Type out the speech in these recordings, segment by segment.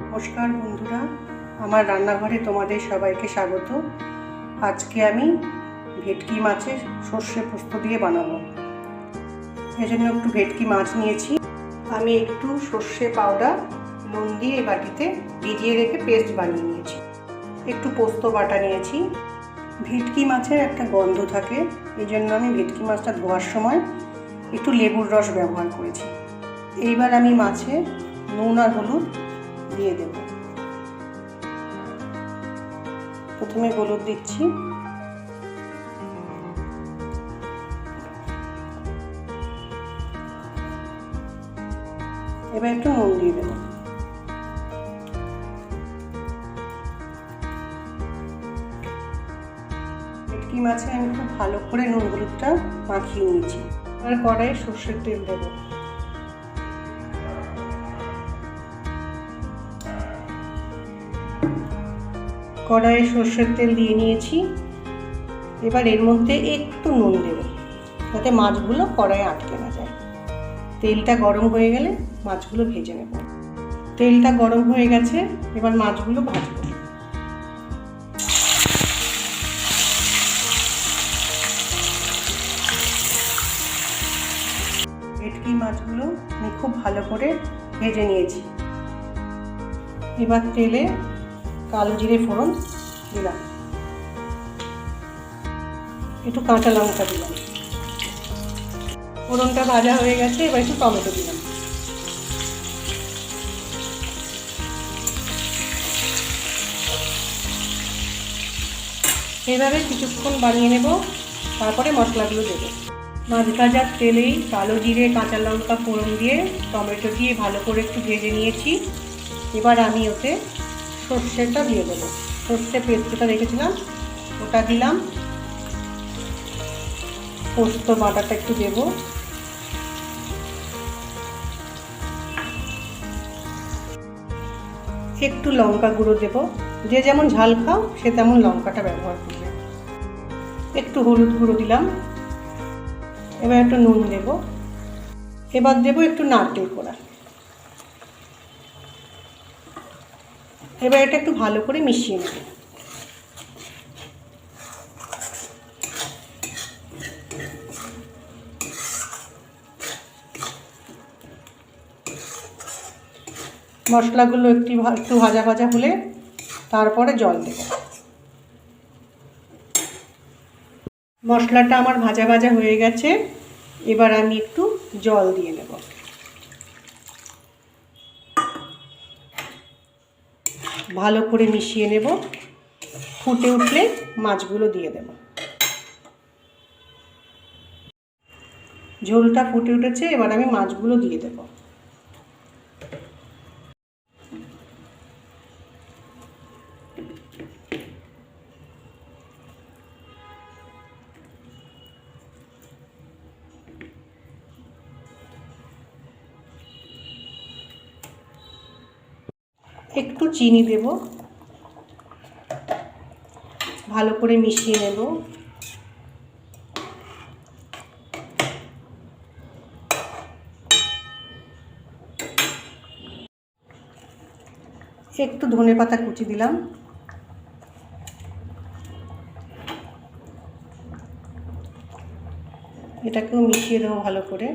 নমস্কার বন্ধুরা, আমার রান্নাঘরে তোমাদের সবাইকে স্বাগত। আজকে আমি ভেটকি মাছের সর্ষে পোস্ত দিয়ে বানাবো। জন্য একটু ভেটকি মাছ নিয়েছি। আমি একটু সর্ষে পাউডার, নুন দিয়ে এই বাটিতে ভিজিয়ে রেখে পেস্ট বানিয়ে নিয়েছি। একটু পোস্ত বাটা নিয়েছি। ভেটকি মাছের একটা গন্ধ থাকে এই জন্য আমি ভেটকি মাছটা ধোয়ার সময় একটু লেবুর রস ব্যবহার করেছি। এইবার আমি মাছে নুন আর হলুদ দিয়ে দেব। প্রথমে হলুদ দিচ্ছি। এবার একটু নুন দিয়ে দেবো। ভেটকি মাছে আমি খুব ভালো করে নুন হলুদটা মাখিয়ে নিয়েছি। আর কড়াইয়ে সর্ষের তেল দেবো। কড়াইয়ে সর্ষের তেল দিয়ে নিয়েছি। এবার এর মধ্যে একটু নুন দেব, যাতে মাছগুলো কড়াইয়ে আটকে না যায়। তেলটা গরম হয়ে গেলে মাছগুলো ভেজে নেব। তেলটা গরম হয়ে গেছে, এবার মাছগুলো ভাজবো। ভেটকি মাছগুলো আমি খুব ভালো করে ভেজে নিয়েছি। এবার তেলে কালো জিরে ফোড়ন দিলাম। একটু কাঁচা লঙ্কা দিলাম। ফোড়নটা ভাজা হয়ে গেছে, এবার একটু টমেটো দিলাম। এইভাবে কিছুক্ষণ বানিয়ে নেব, তারপরে মশলাগুলো দেবো। মাছ ভাজার তেলেই কালো জিরে, কাঁচা লঙ্কা, ফোড়ন দিয়ে টমেটো দিয়ে ভালো করে একটু ভেজে নিয়েছি। এবার আমি ওতে সর্ষেটা দিয়ে দেবো। সর্ষে পেস্টটা রেখেছিলাম, ওটা দিলাম। পোস্ত বাটাটা একটু দেবো। একটু লঙ্কা গুঁড়ো দেবো। যে যেমন ঝাল খাও, সে তেমন লঙ্কাটা ব্যবহার করবে। একটু হলুদ গুঁড়ো দিলাম। এবার একটু নুন দেব। এবার দেবো একটু নারকেল কোড়া। এবার এটা একটু ভালো করে মিশিয়ে নেব। মশলাগুলো একটু একটু ভাজা ভাজা হলে তারপরে জল দেব। মশলাটা আমার ভাজা ভাজা হয়ে গেছে, এবার আমি একটু জল দিয়ে নেব। ভালো করে মিশিয়ে নেব। ফুটে উঠলে মাছগুলো দিয়ে দেব। ঝোলটা ফুটে উঠেছে, এবার আমি মাছগুলো দিয়ে দেব। একটু চিনি দেব। ভালো করে মিশিয়ে নেব। একটু ধনে পাতা কুচি দিলাম। এটাকেও মিশিয়ে দেবো ভালো করে।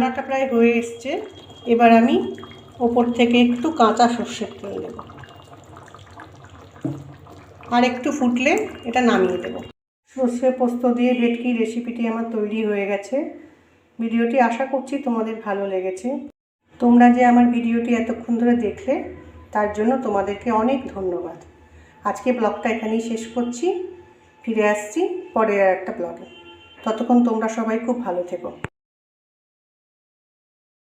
রান্নাটা প্রায় হয়ে এসছে। এবার আমি ওপর থেকে একটু কাঁচা সর্ষের তেল দেব। আর একটু ফুটলে এটা নামিয়ে দেব। সর্ষে পোস্ত দিয়ে ভেটকি রেসিপিটি আমার তৈরি হয়ে গেছে। ভিডিওটি আশা করছি তোমাদের ভালো লেগেছে। তোমরা যে আমার ভিডিওটি এতক্ষণ ধরে দেখলে, তার জন্য তোমাদেরকে অনেক ধন্যবাদ। আজকে ব্লগটা এখানেই শেষ করছি। ফিরে আসছি পরের আর একটা ব্লগে। ততক্ষণ তোমরা সবাই খুব ভালো থেকো।